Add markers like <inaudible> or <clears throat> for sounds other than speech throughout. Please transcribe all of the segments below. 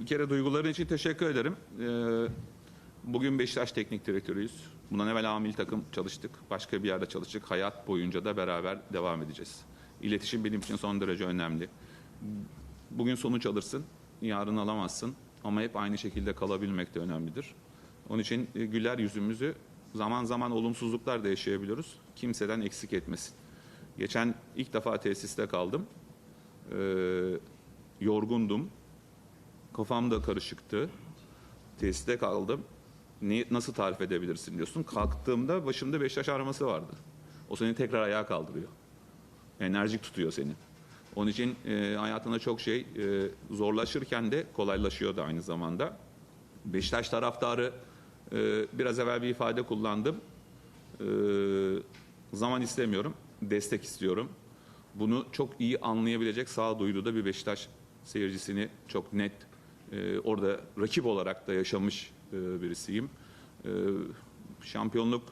Bir kere duyguların için teşekkür ederim. Ee, Bugün Beşiktaş Teknik Direktörüyüz. Bundan evvel amil takım çalıştık. Başka bir yerde çalıştık. Hayat boyunca da beraber devam edeceğiz. İletişim benim için son derece önemli. Bugün sonuç alırsın, yarın alamazsın. Ama hep aynı şekilde kalabilmek de önemlidir. Onun için e, güler yüzümüzü zaman zaman olumsuzluklar da yaşayabiliyoruz. Kimseden eksik etmesin. Geçen ilk defa tesiste kaldım. Ee, yorgundum. Kafam da karışıktı. Tesiste kaldım. Ne, nasıl tarif edebilirsin diyorsun. Kalktığımda başımda Beşiktaş araması vardı. O seni tekrar ayağa kaldırıyor. Enerjik tutuyor seni. Onun için e, hayatında çok şey e, zorlaşırken de kolaylaşıyor da aynı zamanda. Beşiktaş taraftarı e, biraz evvel bir ifade kullandım. E, zaman istemiyorum, destek istiyorum. Bunu çok iyi anlayabilecek sağduyulu da bir Beşiktaş seyircisini çok net e, orada rakip olarak da yaşamış e, birisiyim. E, şampiyonluk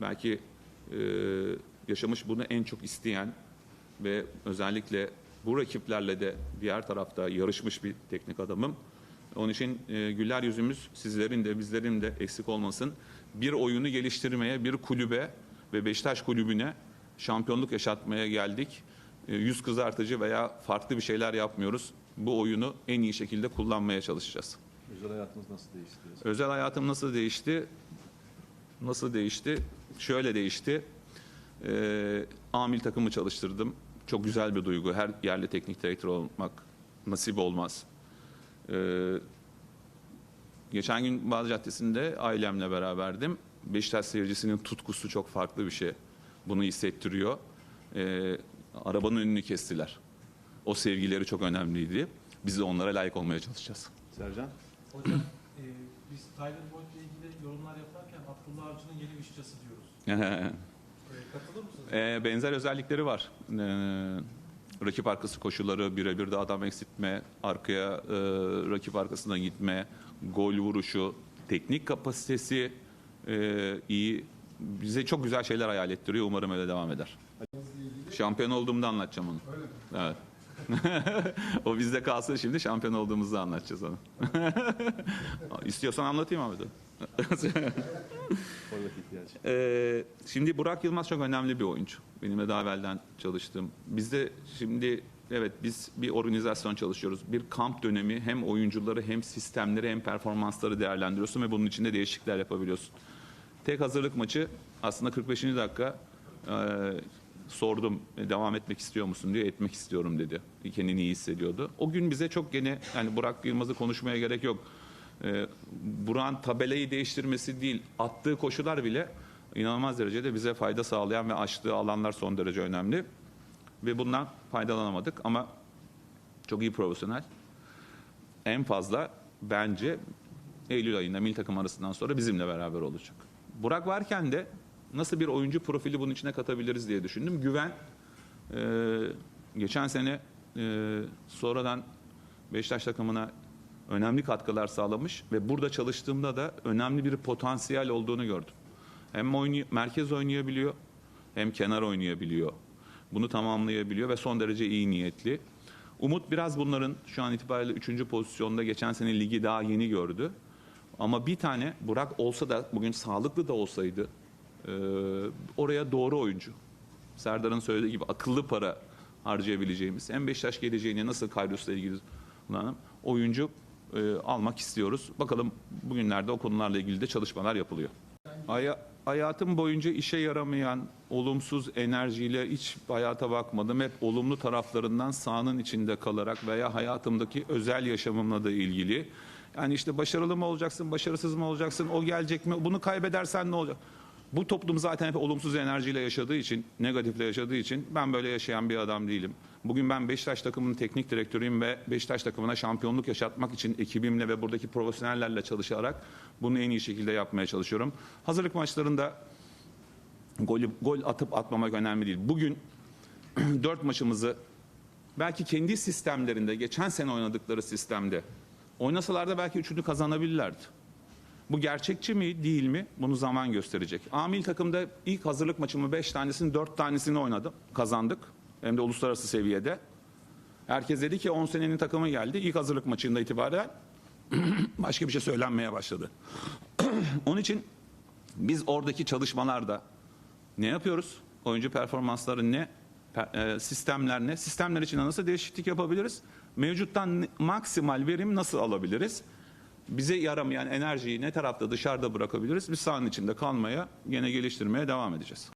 belki e, yaşamış bunu en çok isteyen ve özellikle bu rakiplerle de diğer tarafta yarışmış bir teknik adamım. Onun için e, güler yüzümüz sizlerin de bizlerin de eksik olmasın. Bir oyunu geliştirmeye, bir kulübe ve Beşiktaş kulübüne şampiyonluk yaşatmaya geldik. Yüz kızartıcı veya farklı bir şeyler yapmıyoruz. Bu oyunu en iyi şekilde kullanmaya çalışacağız. Özel hayatınız nasıl değişti? Özel hayatım nasıl değişti? Nasıl değişti? Şöyle değişti. Ee, amil takımı çalıştırdım. Çok güzel bir duygu. Her yerli teknik direktör olmak nasip olmaz. Ee, geçen gün Bağdat Caddesi'nde ailemle beraberdim. Beşiktaş seyircisinin tutkusu çok farklı bir şey. Bunu hissettiriyor. Ee, arabanın önünü kestiler. O sevgileri çok önemliydi. Biz de onlara layık olmaya çalışacağız. Sercan? Hocam e, biz Tyler Boyd'la ilgili yorumlar yaparken Abdullah Avcı'nın yeni işçisi diyoruz. <laughs> E, katılır mısınız? Ee, benzer özellikleri var. Ee, rakip arkası koşuları, birebir de adam eksiltme, arkaya e, rakip arkasına gitme, gol vuruşu, teknik kapasitesi e, iyi. Bize çok güzel şeyler hayal ettiriyor. Umarım öyle devam eder. Şampiyon olduğumda anlatacağım onu. Evet. <laughs> o bizde kalsın şimdi şampiyon olduğumuzu anlatacağız onu. <laughs> İstiyorsan anlatayım abi. Forvet ihtiyacı. <laughs> Ee, şimdi Burak Yılmaz çok önemli bir oyuncu. Benimle daha evvelden çalıştım. Bizde şimdi evet biz bir organizasyon çalışıyoruz. Bir kamp dönemi hem oyuncuları hem sistemleri hem performansları değerlendiriyorsun ve bunun içinde değişiklikler yapabiliyorsun. Tek hazırlık maçı aslında 45. dakika e, sordum e, devam etmek istiyor musun diye etmek istiyorum dedi. Kendini iyi hissediyordu. O gün bize çok gene yani Burak Yılmaz'ı konuşmaya gerek yok. E, Burak'ın tabelayı değiştirmesi değil attığı koşular bile inanılmaz derecede bize fayda sağlayan ve açtığı alanlar son derece önemli. Ve bundan faydalanamadık ama çok iyi profesyonel. En fazla bence Eylül ayında milli takım arasından sonra bizimle beraber olacak. Burak varken de nasıl bir oyuncu profili bunun içine katabiliriz diye düşündüm. Güven e, geçen sene e, sonradan Beşiktaş takımına önemli katkılar sağlamış ve burada çalıştığımda da önemli bir potansiyel olduğunu gördüm. Hem oynay- merkez oynayabiliyor hem kenar oynayabiliyor. Bunu tamamlayabiliyor ve son derece iyi niyetli. Umut biraz bunların şu an itibariyle 3. pozisyonda geçen sene ligi daha yeni gördü. Ama bir tane Burak olsa da bugün sağlıklı da olsaydı e, oraya doğru oyuncu. Serdar'ın söylediği gibi akıllı para harcayabileceğimiz hem Beşiktaş geleceğine nasıl Karius'la ilgili kullanım oyuncu e, almak istiyoruz. Bakalım bugünlerde o konularla ilgili de çalışmalar yapılıyor. Haya- hayatım boyunca işe yaramayan, olumsuz enerjiyle hiç hayata bakmadım. Hep olumlu taraflarından sahanın içinde kalarak veya hayatımdaki özel yaşamımla da ilgili. Yani işte başarılı mı olacaksın, başarısız mı olacaksın, o gelecek mi, bunu kaybedersen ne olacak? Bu toplum zaten hep olumsuz enerjiyle yaşadığı için, negatifle yaşadığı için ben böyle yaşayan bir adam değilim. Bugün ben Beşiktaş takımının teknik direktörüyüm ve Beşiktaş takımına şampiyonluk yaşatmak için ekibimle ve buradaki profesyonellerle çalışarak bunu en iyi şekilde yapmaya çalışıyorum. Hazırlık maçlarında golü, gol atıp atmamak önemli değil. Bugün <clears throat> dört maçımızı belki kendi sistemlerinde, geçen sene oynadıkları sistemde oynasalar da belki üçünü kazanabilirlerdi. Bu gerçekçi mi değil mi bunu zaman gösterecek. Amil takımda ilk hazırlık maçımı 5 tanesini 4 tanesini oynadım. Kazandık. Hem de uluslararası seviyede. Herkes dedi ki 10 senenin takımı geldi. İlk hazırlık maçında itibaren <clears throat> başka bir şey söylenmeye başladı. <clears throat> Onun için biz oradaki çalışmalarda ne yapıyoruz? Oyuncu performansları ne? E, Sistemler ne? Sistemler için nasıl değişiklik yapabiliriz? Mevcuttan maksimal verim nasıl alabiliriz? Bize yaramayan enerjiyi ne tarafta dışarıda bırakabiliriz? Biz sahanın içinde kalmaya, gene geliştirmeye devam edeceğiz.